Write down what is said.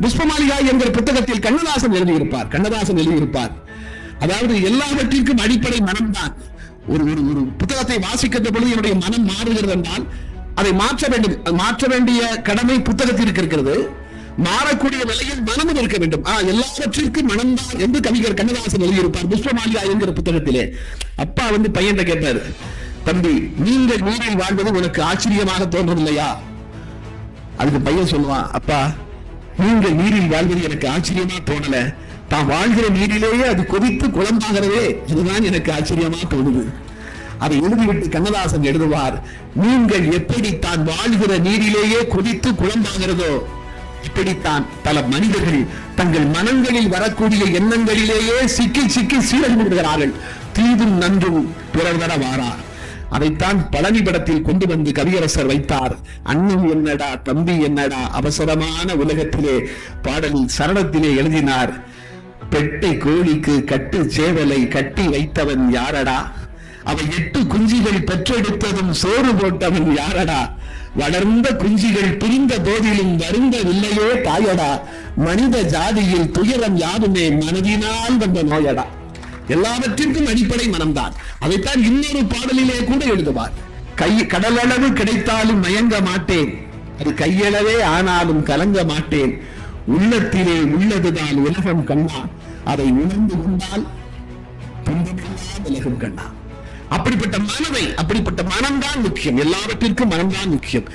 புஷ்பமாளிகா என்கிற புத்தகத்தில் கண்ணதாசன் எழுதியிருப்பார் கண்ணதாசன் எழுதியிருப்பார். அதாவது எல்லாவற்றிற்கும் அடிப்படை மனம்தான். ஒரு ஒரு ஒரு புத்தகத்தை வாசிக்கின்ற பொழுது என்னுடைய மனம் மாறுகிறது என்றால் அதை மாற்ற வேண்டும் மாற்ற வேண்டிய கடமை புத்தகத்திற்கு இருக்கிறது. மாறக்கூடிய நிலையில் மனமும் இருக்க வேண்டும். ஆ, எல்லாவற்றிற்கும் மனம்தான் என்று கவிஞர் கண்ணதாசன் எழுதியிருப்பார் புஷ்பமாலியா என்கிற புத்தகத்திலே. அப்பா வந்து பையன் கேட்டாரு தம்பி நீங்கள் நீரில் வாழ்வது உனக்கு ஆச்சரியமாக தோன்றவில்லையா? அதுக்கு பையன் சொல்லுவான் அப்பா நீங்கள் நீரில் வாழ்வது எனக்கு ஆச்சரியமா தோணல. தான் வாழ்கிற நீரிலேயே அது கொதித்து குழம்பாகிறதே. இதுதான் எனக்கு ஆச்சரியமா தோணுது. அதை எழுதிவிட்டு கண்ணதாசன் எழுதுவார் நீங்கள் எப்படி தான் வாழ்கிற நீரிலேயே கொதித்து குழம்பாகிறதோ இப்படித்தான் பல மனிதர்கள் தங்கள் மனங்களில் வரக்கூடிய எண்ணங்களிலேயே சிக்கி சிக்கி சீரழிந்து விடுகிறார்கள். தீதும் நன்றும் பிறர் தர வாரார். அதைத்தான் பழனி படத்தில் கொண்டு வந்து கவியரசர் வைத்தார். அண்ணன் என்னடா தம்பி என்னடா அவசரமான உலகத்திலே பாடலில் சரணத்திலே எழுதினார். பெட்டை கோழிக்கு கட்டு சேவலை கட்டி வைத்தவன் யாரடா? அவன் எட்டு குஞ்சிகள் பெற்றெடுத்ததும் சோறு போட்டவன் யாரடா? வளர்ந்த குஞ்சிகள் பிரிந்த போதிலும் வருந்தவில்லையே தாயடா. மனித ஜாதியில் துயரம் யாருமே மனதினால் வந்த நோயடா. எல்லாவற்றிற்கும் அடிப்படை மனம்தான். அதைத்தான் இன்னொரு பாடலிலே கூட எழுதுவார். கை கடலளவு கிடைத்தாலும் மயங்க மாட்டேன். அது கையளவே ஆனாலும் கலங்க மாட்டேன். உள்ளத்திலே உள்ளதுதான் உலகம் கண்ணா. அதை உணர்ந்து கொண்டால் உலகம் கண்ணா. அப்படிப்பட்ட மனதை அப்படிப்பட்ட மனம்தான் முக்கியம். எல்லாவற்றிற்கும் மனம்தான் முக்கியம்.